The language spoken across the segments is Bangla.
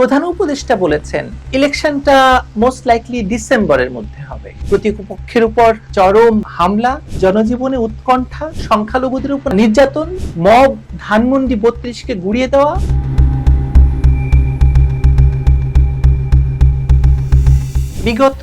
প্রধান উপদেষ্টা বলেছেন, ইলেকশনটা মোস্ট লাইকলি ডিসেম্বরের মধ্যে হবে। প্রতিপক্ষের উপর চরম হামলা, জনজীবনে উৎকণ্ঠা, সংখ্যালঘুদের উপর নির্যাতন, মব, ধানমন্ডি বত্রিশকে গুড়িয়ে দেওয়া। বিগত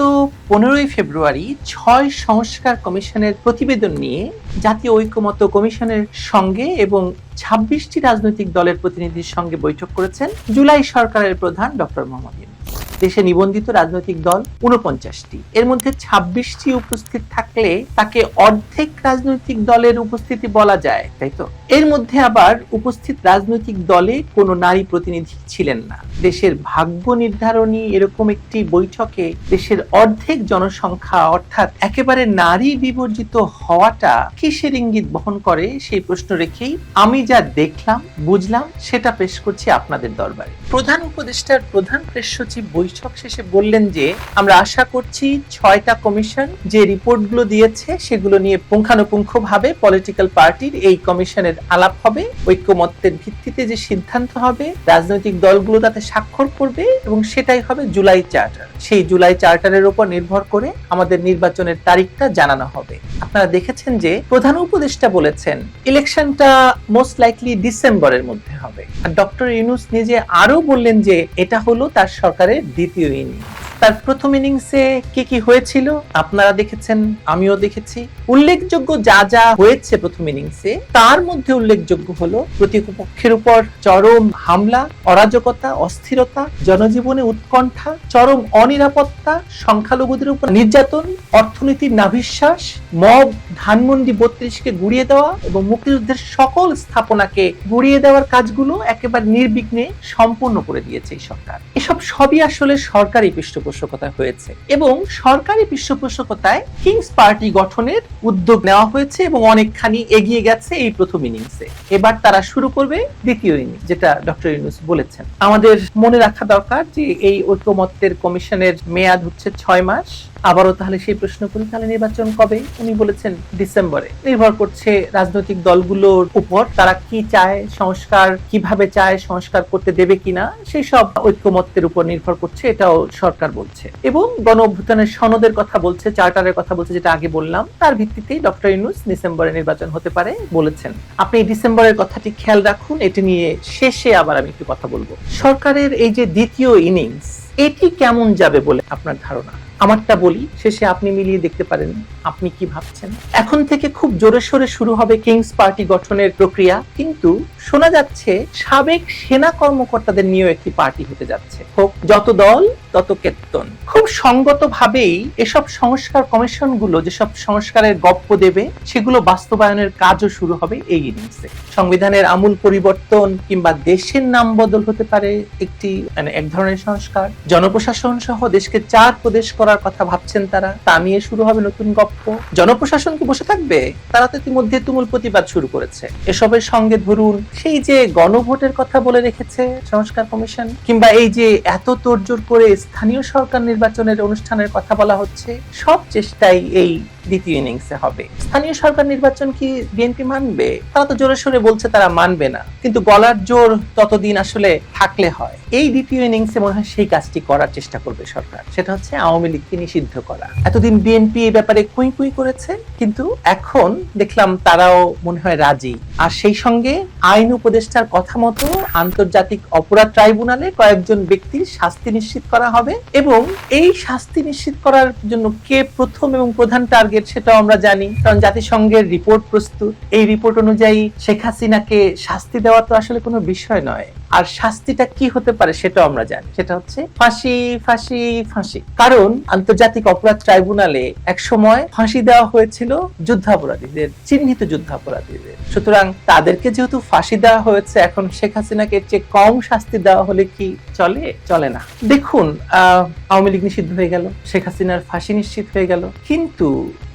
পনেরোই ফেব্রুয়ারি ছয় সংস্কার কমিশনের প্রতিবেদন নিয়ে জাতীয় ঐক্যমত্য কমিশনের সঙ্গে এবং ছাব্বিশটি রাজনৈতিক দলের প্রতিনিধির সঙ্গে বৈঠক করেছেন জুলাই সরকারের প্রধান ডক্টর মোহাম্মদ ইউনূস। দেশে নিবন্ধিত রাজনৈতিক দল উনপঞ্চাশটি এর মধ্যে ছাব্বিশটি উপস্থিত থাকলে তাকে অর্ধেক রাজনৈতিক দলের উপস্থিতি বলা যায়, তাই তো? এর মধ্যে আবার উপস্থিত রাজনৈতিক দলে কোনো নারী প্রতিনিধি ছিলেন না। দেশের ভাগ্য নির্ধারণী এরকম একটি বৈঠকে দেশের অর্ধেক জনসংখ্যা, অর্থাৎ একেবারে নারী বিবর্জিত হওয়াটা কিসের ইঙ্গিত বহন করে সেই প্রশ্ন রেখেই আমি যা দেখলাম, বুঝলাম, সেটা পেশ করছি আপনাদের দরবারে। প্রধান উপদেষ্টার প্রধান প্রেস সচিব বৈঠক শেষে বললেন যে, আমরা আশা করছি ছয়টা কমিশন যে রিপোর্টগুলো দিয়েছে সেগুলো নিয়ে পুঙ্খানুপুঙ্খভাবে পলিটিক্যাল পার্টির এই কমিশনের আলাপ হবে, ঐক্যমত্যের ভিত্তিতে যে সিদ্ধান্ত হবে, রাজনৈতিক দলগুলো তাতে স্বাক্ষর করবে এবং সেটাই হবে জুলাই চার্টার। সেই জুলাই চার্টারের উপর নির্ভর করে আমাদের নির্বাচনের তারিখটা জানানো হবে। আপনারা দেখেছেন যে, প্রধান উপদেষ্টা বলেছেন, ইলেকশনটা মোস্ট লাইকলি ডিসেম্বরের মধ্যে হবে। আর ডক্টর ইউনুস নিজে আরও বললেন যে এটা হলো তার সরকারের দ্বিতীয় ইনিংস। তার প্রথম ইনিংসে কি কি হয়েছিল? আপনারা দেখেছেন, আমিও দেখেছি। উল্লেখযোগ্য যা যা হয়েছে প্রথম ইনিংসে তার মধ্যে উল্লেখযোগ্য হলো প্রতিপক্ষের উপর চরম হামলা, অরাজকতা, অস্থিরতা, জনজীবনে উৎকণ্ঠা, চরম অনিরাপত্তা, সংখ্যালঘুদের উপর নির্যাতন, অর্থনীতির নাভিশ্বাস, মব ধানমন্ডি বত্রিশকে গুড়িয়ে দেওয়া এবং মুক্তিযুদ্ধের সকল স্থাপনাকে গুড়িয়ে দেওয়ার কাজগুলো একেবারে নির্বিঘ্নে সম্পূর্ণ করে দিয়েছে এই সরকার। এসব সবই আসলে সরকারি পৃষ্ঠপোষকতায় হয়েছে। এবং সরকারি পৃষ্ঠপোষকতায় কিংস পার্টি গঠনের উদ্যোগ নেওয়া হয়েছে এবং অনেকখানি এগিয়ে গেছে এই প্রথম ইনিংসে এবার তারা শুরু করবে দ্বিতীয় ইনিংস যেটা ডক্টর ইউনুস বলেছেন। আমাদের মনে রাখা দরকার যে এই ঐক্যমত্যের কমিশনের মেয়াদ হচ্ছে ছয় মাস। আবারও তাহলে সেই প্রশ্ন করি, তাহলে নির্বাচন কবে? উনি বলেছেন ডিসেম্বরে। নির্ভর করছে রাজনৈতিক দলগুলোর উপর তারা কি চায়, সংস্কার কীভাবে চায়, সংস্কার করতে দেবে কিনা, সেই সব ঐক্যমত্যের উপর নির্ভর করছে, এটাও সরকার বলছে। এবং গণ অভ্যুত্থানের সনদের কথা বলছে, চার্টারের কথা বলছে, যেটা আগে বললাম। তার ভিত্তিতেই ডক্টর ইউনুস ডিসেম্বরে নির্বাচন হতে পারে বলেছেন। আপনি ডিসেম্বরের কথাটি খেয়াল রাখুন, এটি নিয়ে শেষে আবার আমি একটু কথা বলব। সরকারের এই যে দ্বিতীয় ইনিংস, এটি কেমন যাবে বলে আপনার ধারণা? আমারটা বলি, শেষে আপনি মিলিয়ে দেখতে পারেন। আপনি কি ভাবছেন? এখন থেকে খুব জোরে সোরে শুরু হবে কিংস পার্টি গঠনের প্রক্রিয়া, কিন্তু শোনা যাচ্ছে সাবেক সেনা কর্মকর্তাদের নিয়েও একটি পার্টি হতে যাচ্ছে। হোক, যত দল, তত কেতন খুব সঙ্গতভাবেই এসব সংস্কার কমিশনগুলো যেসব সংস্কারের গপ্প দেবে, সেগুলো বাস্তবায়নের কাজও শুরু হবে এই ইনিংসে সংবিধানের আমূল পরিবর্তন কিংবা দেশের নাম বদল হতে পারে একটি মানে এক ধরনের সংস্কার। জনপ্রশাসন সহ দেশকে চার প্রদেশ করার কথা ভাবছেন তারা। তা নিয়ে শুরু হবে নতুন গপ্প। জনপ্রশাসন কি বসে থাকবে? তারা তো ইতিমধ্যে তুমুল প্রতিবাদ শুরু করেছে। এসবের সঙ্গে ধরুন সেই যে গণভোটের কথা বলে রেখেছে সংস্কার কমিশন, কিংবা এই যে এত তোড়জোড় করে স্থানীয় সরকার নির্বাচনের অনুষ্ঠানের কথা বলা হচ্ছে, সব চেষ্টাই এই দ্বিতীয় ইনিংসে হবে। স্থানীয় সরকার নির্বাচন কি বিএনপি মানবে? তারা তো জোরে সোরে বলছে তারা মানবে না। কিন্তু গলার জোর ততদিন আসলে থাকলে হয়। এই দ্বিতীয় ইনিংসে মনে হয় সেই কাজটি করার চেষ্টা করবে সরকার। সেটা হচ্ছে আওয়ামী লীগকে নিষিদ্ধ করা। এতদিন বিএনপি এই ব্যাপারে কুই কুই করেছে, কিন্তু এখন দেখলাম তারাও মনে হয় রাজি। আর সেই সঙ্গে আইন উপদেষ্টার কথা মতো আন্তর্জাতিক অপরাধ ট্রাইব্যুনালে কয়েকজন ব্যক্তির শাস্তি নিশ্চিত করা হবে। এবং এই শাস্তি নিশ্চিত করার জন্য কে প্রথম এবং প্রধান টার্গেট সেটাও আমরা জানি, কারণ জাতিসংঘের রিপোর্ট প্রস্তুত। এই রিপোর্ট অনুযায়ী শেখ হাসিনাকে শাস্তি দেওয়া তো আসলে কোনো বিষয় নয়। আর শাস্তিটা কি হতে পারে সেটাও আমরা জানি। সেটা হচ্ছে ফাঁসি ফাঁসি ফাঁসি। কারণ আন্তর্জাতিক অপরাধ ট্রাইব্যুনালে এক সময় ফাঁসি দেওয়া হয়েছিল যুদ্ধাপরাধীদের, চিহ্নিত যুদ্ধাপরাধীদের। সুতরাং তাদেরকে যেহেতু ফাঁসি দেওয়া হয়েছে, এখন শেখ হাসিনাকে চেয়ে কম শাস্তি দেওয়া হলে কি চলে? চলে না। দেখুন আওয়ামী লীগ নিষিদ্ধ হয়ে গেল, শেখ হাসিনার ফাঁসি নিশ্চিত হয়ে গেল। কিন্তু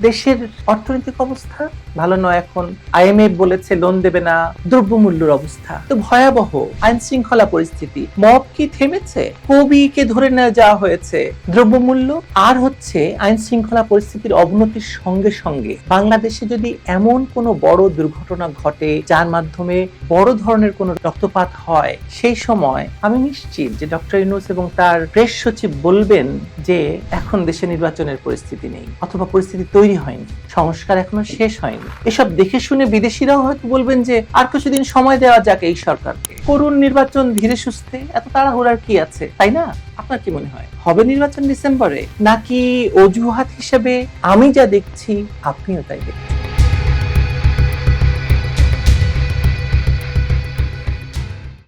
দেশের অর্থনৈতিক অবস্থা ভালো নয় এখন। আইএমএফ বলেছে, লোন দেবে না। দ্রব্যমূল্যের অবস্থা। তো ভয়াবহ আইন শৃঙ্খলা পরিস্থিতি। মব কি থেমেছে? কবিকে ধরে নিয়ে যাওয়া হয়েছে। দ্রব্যমূল্য আর হচ্ছে আইন শৃঙ্খলা পরিস্থিতির অবনতির সঙ্গে সঙ্গে। বাংলাদেশে যদি এমন কোনো বড় দুর্ঘটনা ঘটে, যার মাধ্যমে বড় ধরনের কোনো রক্তপাত হয়, সেই সময় আমি নিশ্চিত যে ডক্টর ইউনুস এবং তার প্রেস সচিব বলবেন যে এখন দেশে নির্বাচনের পরিস্থিতি নেই, অথবা পরিস্থিতি তৈরি হয়নি, সংস্কার এখনও শেষ হয়নি। এসব দেখে শুনে বিদেশিরাও হয়তো বলবেন যে আর কিছুদিন সময় দেওয়া যাক এই সরকারকে। করুন নির্বাচন ধীরে সুস্থে, এত তাড়াহুড়ার কি আছে, তাই না? আপনার কি মনে হয়? হবে নির্বাচন ডিসেম্বরে? নাকি অজুহাত হিসেবে আমি যা দেখছি, আপনিও তাই দেখছেন?